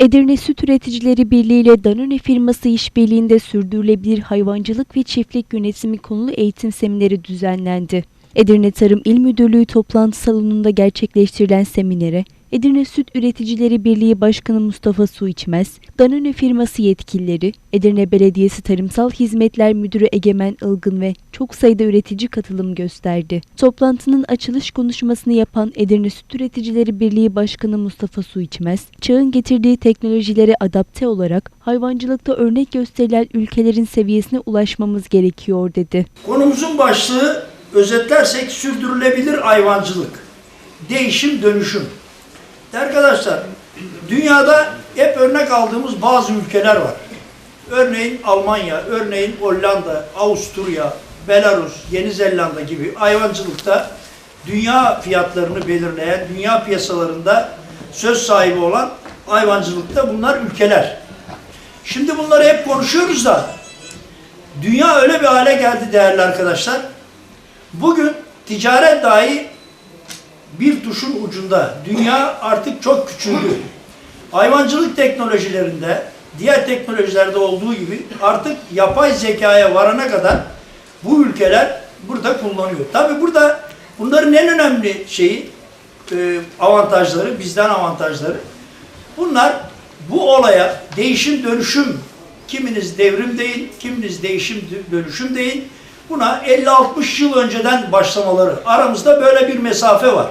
Edirne Süt Üreticileri Birliği ile Danone firması işbirliğinde sürdürülebilir hayvancılık ve çiftlik yönetimi konulu eğitim semineri düzenlendi. Edirne Tarım İl Müdürlüğü toplantı salonunda gerçekleştirilen seminere Edirne Süt Üreticileri Birliği Başkanı Mustafa Su İçmez, Danone firması yetkilileri, Edirne Belediyesi Tarımsal Hizmetler Müdürü Egemen Ilgın ve çok sayıda üretici katılım gösterdi. Toplantının açılış konuşmasını yapan Edirne Süt Üreticileri Birliği Başkanı Mustafa Su İçmez, çağın getirdiği teknolojilere adapte olarak hayvancılıkta örnek gösterilen ülkelerin seviyesine ulaşmamız gerekiyor dedi. Konumuzun başlığı özetlersek sürdürülebilir hayvancılık. Değişim dönüşüm. Arkadaşlar dünyada hep örnek aldığımız bazı ülkeler var. Örneğin Almanya, örneğin Hollanda, Avusturya, Belarus, Yeni Zelanda gibi hayvancılıkta dünya fiyatlarını belirleyen, dünya piyasalarında söz sahibi olan hayvancılıkta bunlar ülkeler. Şimdi bunları hep konuşuyoruz da dünya öyle bir hale geldi değerli arkadaşlar. Bugün ticaret dahi bir tuşun ucunda. Dünya artık çok küçüldü. Hayvancılık teknolojilerinde, diğer teknolojilerde olduğu gibi artık yapay zekaya varana kadar bu ülkeler burada kullanıyor. Tabi burada bunların en önemli şeyi, e, avantajları, bizden avantajları. Bunlar bu olaya değişim dönüşüm, kiminiz devrim deyin, kiminiz değişim dönüşüm deyin. Buna 50-60 yıl önceden başlamaları. Aramızda böyle bir mesafe var.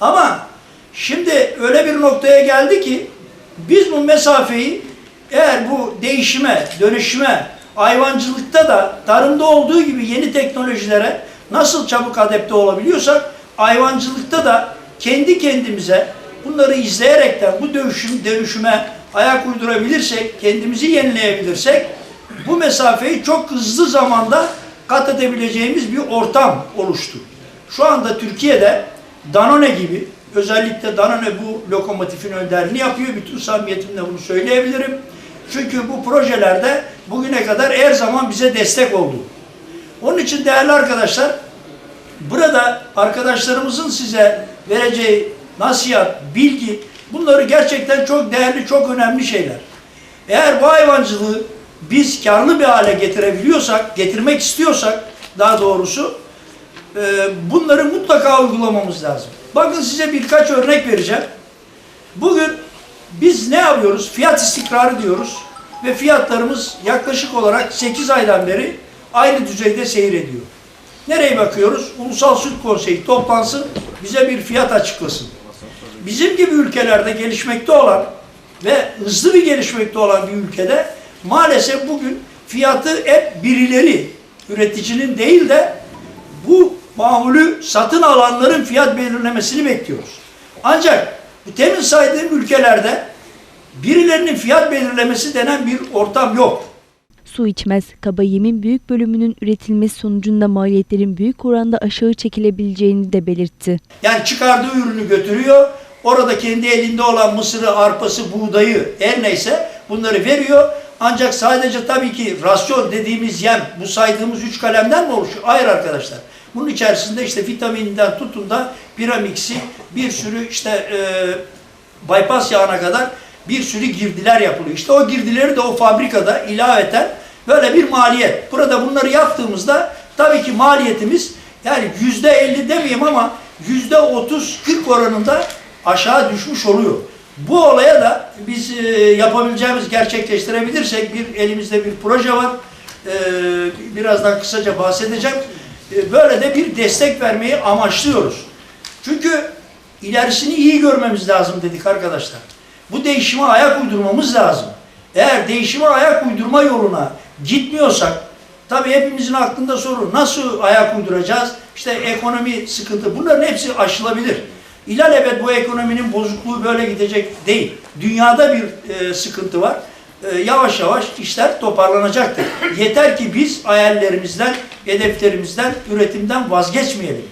Ama şimdi öyle bir noktaya geldi ki biz bu mesafeyi eğer bu değişime, dönüşüme, hayvancılıkta da tarımda olduğu gibi yeni teknolojilere nasıl çabuk adapte olabiliyorsak hayvancılıkta da kendi kendimize bunları izleyerekten bu dönüşüm, dönüşüme ayak uydurabilirsek, kendimizi yenileyebilirsek bu mesafeyi çok hızlı zamanda kat edebileceğimiz bir ortam oluştu. Şu anda Türkiye'de Danone gibi özellikle Danone bu lokomotifin önderliğini yapıyor. Bütün samimiyetimle bunu söyleyebilirim. Çünkü bu projelerde bugüne kadar her zaman bize destek oldu. Onun için değerli arkadaşlar burada arkadaşlarımızın size vereceği nasihat, bilgi bunları gerçekten çok değerli, çok önemli şeyler. Eğer bu hayvancılığı biz karlı bir hale getirebiliyorsak, getirmek istiyorsak daha doğrusu bunları mutlaka uygulamamız lazım. Bakın size birkaç örnek vereceğim. Bugün biz ne yapıyoruz? Fiyat istikrarı diyoruz ve fiyatlarımız yaklaşık olarak 8 aydan beri aynı düzeyde seyrediyor. Nereye bakıyoruz? Ulusal Süt Konseyi toplansın, bize bir fiyat açıklasın. Bizim gibi ülkelerde gelişmekte olan ve hızlı bir gelişmekte olan bir ülkede maalesef bugün fiyatı hep birileri, üreticinin değil de bu mamulü satın alanların fiyat belirlemesini bekliyoruz. Ancak bu temin saydığım ülkelerde birilerinin fiyat belirlemesi denen bir ortam yok. Su içmez, kaba yemin büyük bölümünün üretilmesi sonucunda maliyetlerin büyük oranda aşağı çekilebileceğini de belirtti. Yani çıkardığı ürünü götürüyor, orada kendi elinde olan mısırı, arpası, buğdayı her neyse bunları veriyor. Ancak sadece tabii ki rasyon dediğimiz yem, bu saydığımız üç kalemden mi oluşuyor? Hayır arkadaşlar. Bunun içerisinde işte vitaminden tutun da piramiksi, bir sürü işte e, bypass yağına kadar bir sürü girdiler yapılıyor. İşte o girdileri de o fabrikada ilaveten böyle bir maliyet. Burada bunları yaptığımızda tabii ki maliyetimiz yani yüzde elli demeyeyim ama yüzde otuz kırk oranında aşağı düşmüş oluyor. Bu olaya da biz e, yapabileceğimiz, gerçekleştirebilirsek bir elimizde bir proje var. E, birazdan kısaca bahsedeceğim. E, böyle de bir destek vermeyi amaçlıyoruz. Çünkü ilerisini iyi görmemiz lazım dedik arkadaşlar. Bu değişime ayak uydurmamız lazım. Eğer değişime ayak uydurma yoluna gitmiyorsak, tabii hepimizin aklında soru nasıl ayak uyduracağız? İşte ekonomi sıkıntı, bunların hepsi aşılabilir. İlelebet bu ekonominin bozukluğu böyle gidecek değil. Dünyada bir e, sıkıntı var. E, yavaş yavaş işler toparlanacaktır. Yeter ki biz hayallerimizden, hedeflerimizden, üretimden vazgeçmeyelim.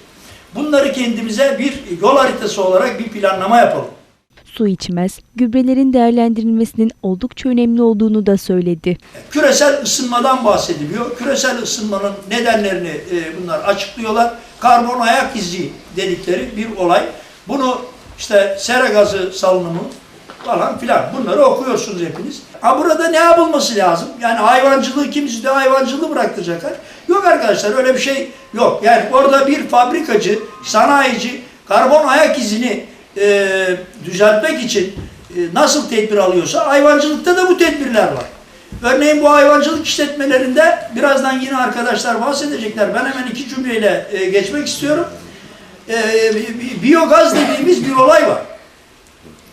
Bunları kendimize bir yol haritası olarak bir planlama yapalım. Su içmez, gübrelerin değerlendirilmesinin oldukça önemli olduğunu da söyledi. Küresel ısınmadan bahsediliyor. Küresel ısınmanın nedenlerini e, bunlar açıklıyorlar. Karbon ayak izi dedikleri bir olay. Bunu işte sera gazı salınımı, falan filan. Bunları okuyorsunuz hepiniz. Ha burada ne yapılması lazım? Yani hayvancılığı kimisi de hayvancılığı bıraktıracaklar. Yok arkadaşlar öyle bir şey yok. Yani orada bir fabrikacı, sanayici karbon ayak izini e, düzeltmek için e, nasıl tedbir alıyorsa hayvancılıkta da bu tedbirler var. Örneğin bu hayvancılık işletmelerinde birazdan yine arkadaşlar bahsedecekler. Ben hemen iki cümleyle e, geçmek istiyorum. E, bi- bi- biyogaz dediğimiz bir olay var.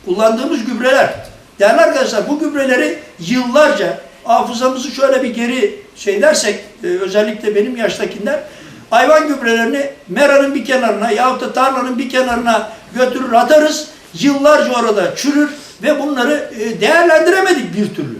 Kullandığımız gübreler. Değerli arkadaşlar bu gübreleri yıllarca hafızamızı şöyle bir geri şey dersek e, özellikle benim yaştakiler hayvan gübrelerini meranın bir kenarına yahut da tarlanın bir kenarına götürür atarız. Yıllarca orada çürür ve bunları e, değerlendiremedik bir türlü.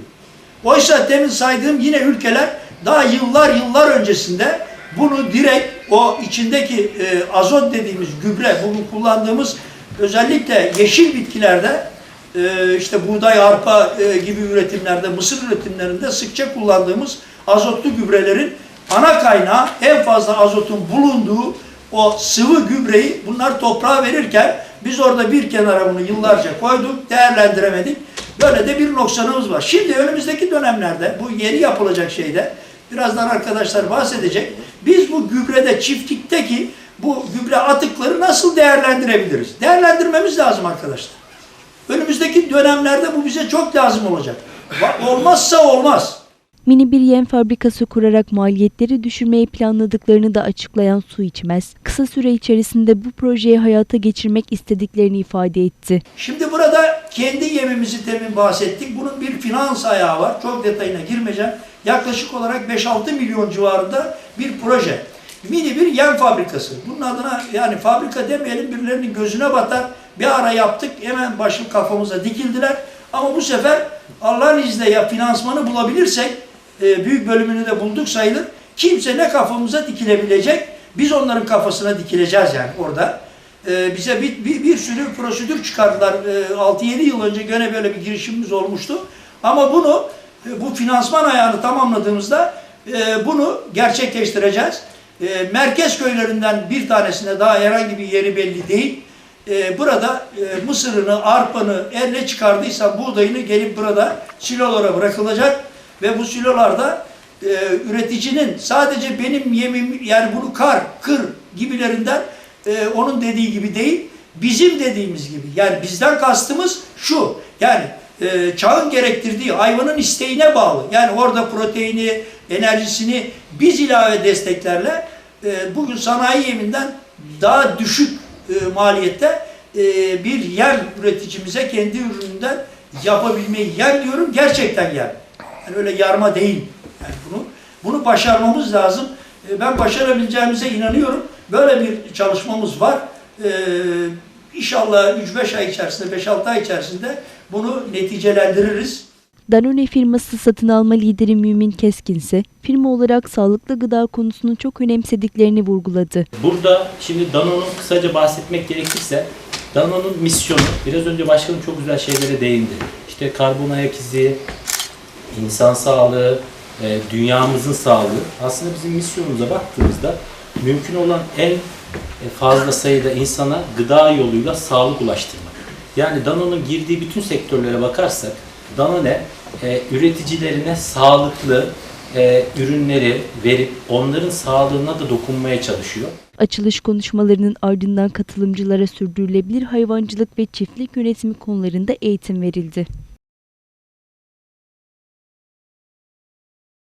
Oysa demin saydığım yine ülkeler daha yıllar yıllar öncesinde bunu direkt o içindeki e, azot dediğimiz gübre, bunu kullandığımız özellikle yeşil bitkilerde e, işte buğday, arpa e, gibi üretimlerde, mısır üretimlerinde sıkça kullandığımız azotlu gübrelerin ana kaynağı en fazla azotun bulunduğu o sıvı gübreyi bunlar toprağa verirken biz orada bir kenara bunu yıllarca koyduk, değerlendiremedik. Böyle de bir noksanımız var. Şimdi önümüzdeki dönemlerde bu yeni yapılacak şeyde birazdan arkadaşlar bahsedecek. Biz bu gübrede çiftlikteki bu gübre atıkları nasıl değerlendirebiliriz? Değerlendirmemiz lazım arkadaşlar. Önümüzdeki dönemlerde bu bize çok lazım olacak. Olmazsa olmaz. Mini bir yem fabrikası kurarak maliyetleri düşürmeyi planladıklarını da açıklayan Su İçmez, kısa süre içerisinde bu projeyi hayata geçirmek istediklerini ifade etti. Şimdi burada kendi yemimizi temin bahsettik. Bunun bir finans ayağı var. Çok detayına girmeyeceğim. Yaklaşık olarak 5-6 milyon civarında bir proje. Mini bir yem fabrikası. Bunun adına yani fabrika demeyelim birilerinin gözüne batar. Bir ara yaptık hemen başım kafamıza dikildiler. Ama bu sefer Allah'ın izniyle ya finansmanı bulabilirsek e, büyük bölümünü de bulduk sayılır. Kimse ne kafamıza dikilebilecek biz onların kafasına dikileceğiz yani orada. Ee, bize bir, bir, bir sürü prosedür çıkardılar. Ee, 6-7 yıl önce gene böyle bir girişimimiz olmuştu. Ama bunu, e, bu finansman ayağını tamamladığımızda e, bunu gerçekleştireceğiz. E, merkez köylerinden bir tanesine daha herhangi bir yeri belli değil. E, burada e, mısırını, arpanı, her ne çıkardıysa buğdayını gelip burada silolara bırakılacak ve bu silolarda e, üreticinin sadece benim yemim yani bunu kar, kır gibilerinden e, onun dediği gibi değil, bizim dediğimiz gibi. Yani bizden kastımız şu, yani e, çağın gerektirdiği hayvanın isteğine bağlı. Yani orada proteini, enerjisini biz ilave desteklerle e, bugün sanayi yeminden daha düşük e, maliyette e, bir yem üreticimize kendi ürününden yapabilmeyi yem diyorum gerçekten yem. Yani öyle yarma değil. Yani bunu bunu başarmamız lazım. E, Ben başarabileceğimize inanıyorum. Böyle bir çalışmamız var. Ee, inşallah 3-5 ay içerisinde, 5-6 ay içerisinde bunu neticelendiririz. Danone firması satın alma lideri Mümin Keskin ise firma olarak sağlıklı gıda konusunu çok önemsediklerini vurguladı. Burada şimdi Danone'un kısaca bahsetmek gerekirse Danone'un misyonu biraz önce başkanım çok güzel şeylere değindi. İşte karbon ayak izi, insan sağlığı, e, dünyamızın sağlığı. Aslında bizim misyonumuza baktığımızda mümkün olan en fazla sayıda insana gıda yoluyla sağlık ulaştırmak. Yani Danone'un girdiği bütün sektörlere bakarsak Danone e, üreticilerine sağlıklı e, ürünleri verip onların sağlığına da dokunmaya çalışıyor. Açılış konuşmalarının ardından katılımcılara sürdürülebilir hayvancılık ve çiftlik yönetimi konularında eğitim verildi.